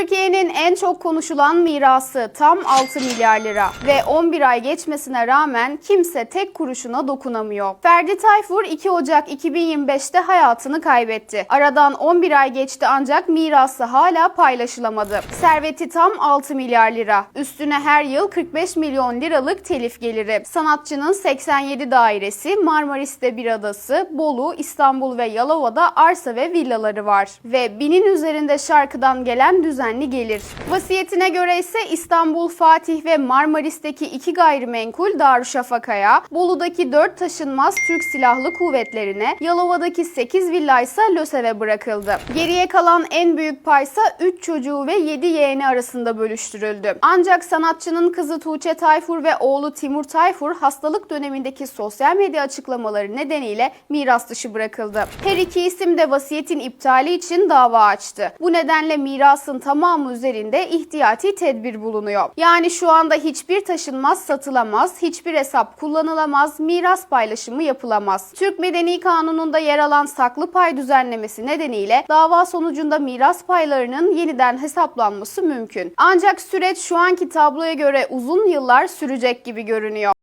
Türkiye'nin en çok konuşulan mirası tam 6 milyar lira ve 11 ay geçmesine rağmen kimse tek kuruşuna dokunamıyor. Ferdi Tayfur 2 Ocak 2025'te hayatını kaybetti. Aradan 11 ay geçti ancak mirası hala paylaşılamadı. Serveti tam 6 milyar lira. Üstüne her yıl 45 milyon liralık telif geliri. Sanatçının 87 dairesi, Marmaris'te bir adası, Bolu, İstanbul ve Yalova'da arsa ve villaları var. Ve binin üzerinde şarkıdan gelen düzenli gelir. Vasiyetine göre ise İstanbul, Fatih ve Marmaris'teki iki gayrimenkul Darüşşafaka'ya, Bolu'daki 4 taşınmaz Türk Silahlı Kuvvetlerine, Yalova'daki 8 villa ise LÖSEV'e bırakıldı. Geriye kalan en büyük paysa 3 çocuğu ve 7 yeğeni arasında bölüştürüldü. Ancak sanatçının kızı Tuğçe Tayfur ve oğlu Timur Tayfur hastalık dönemindeki sosyal medya açıklamaları nedeniyle miras dışı bırakıldı. Her iki isim de vasiyetin iptali için dava açtı. Bu nedenle mirasın tamamı üzerinde ihtiyati tedbir bulunuyor. Yani şu anda hiçbir taşınmaz satılamaz, hiçbir hesap kullanılamaz, miras paylaşımı yapılamaz. Türk Medeni Kanunu'nda yer alan saklı pay düzenlemesi nedeniyle dava sonucunda miras paylarının yeniden hesaplanması mümkün. Ancak süreç şu anki tabloya göre uzun yıllar sürecek gibi görünüyor.